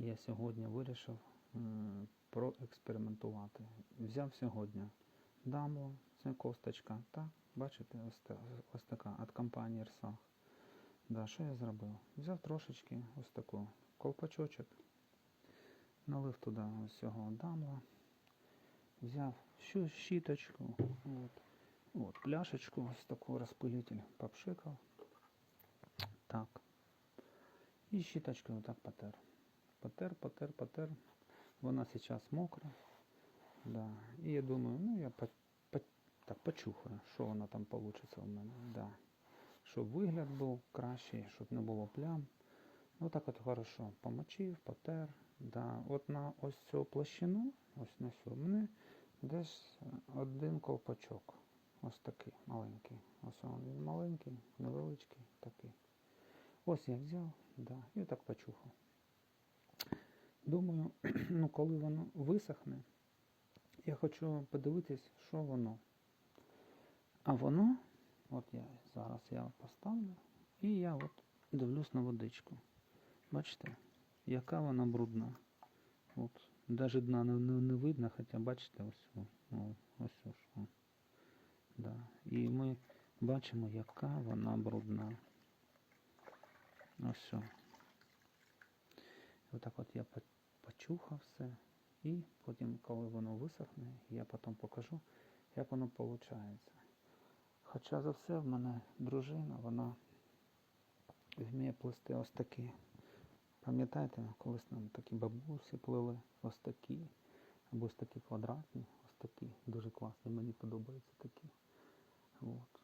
я сьогодні вирішив проекспериментувати. Взяв сьогодні дамло, це косточка, так, бачите, ось, ось така від компанії Рсах. Да, що я зробив? Взяв трошечки ось таку колпачочок, налив туди ось цього дамла, взяв щу- щіточку, от, от, пляшечку, ось таку розпилитель попшикав. Так. І щіточкою отак потер. Потер, потер, потер. Вона зараз мокра. Да. І я думаю, ну я по, по, так почухаю, що воно там вийде у мене. Да. Щоб вигляд був кращий, щоб не було плям. Ну так от хорошо. Помочив, потер. Да. От на ось цю площину, ось на цю, мене десь один колпачок. Ось такий маленький. Ось він маленький, невеличкий такий. Ось я взяв, да, і так почухав. Думаю, ну коли воно висохне, я хочу подивитись, що воно. А воно, от я зараз я поставлю, і я от дивлюсь на водичку. Бачите, яка вона брудна. От, навіть дна не, не, не видно, хоча бачите, ось, о, о, ось, ось, о. Да. І ми бачимо, яка вона брудна. Ось все. Отак от я почухав все. І потім, коли воно висохне, я потім покажу, як воно виходить. Хоча за все в мене дружина, вона вміє плести ось такі. Пам'ятаєте, колись нам такі бабусі плели, ось такі, або ось такі квадратні, ось такі. Дуже класні, мені подобаються такі. От.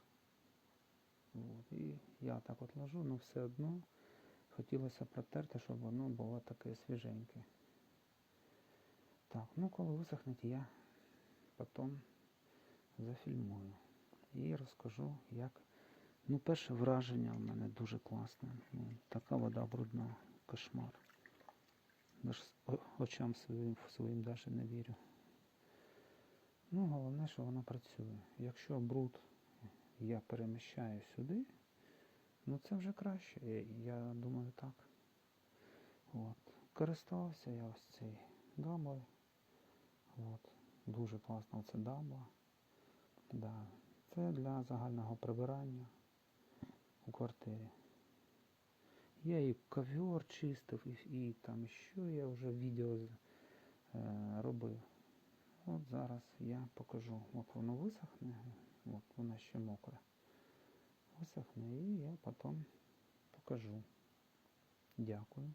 От. І я так от ложу, але все одно хотілося протерти, щоб воно було таке свіженьке. Так, ну коли висохне, я потім зафільмую і розкажу, як. Ну, перше враження в мене дуже класне. Ну, така вода брудна, кошмар. Даже очам своїм, своїм навіть не вірю. Ну, головне, що вона працює. Якщо бруд я переміщаю сюди, ну це вже краще. Я, думаю так. От. Користувався я ось цей дамбою. От. Дуже класно це дамба. Да. Це для загального прибирання у квартирі. Я і ковер чистив, і, і там що я вже відео е, робив. От зараз я покажу. От воно висохне, от воно ще мокре. Висохне і я потім покажу. Дякую.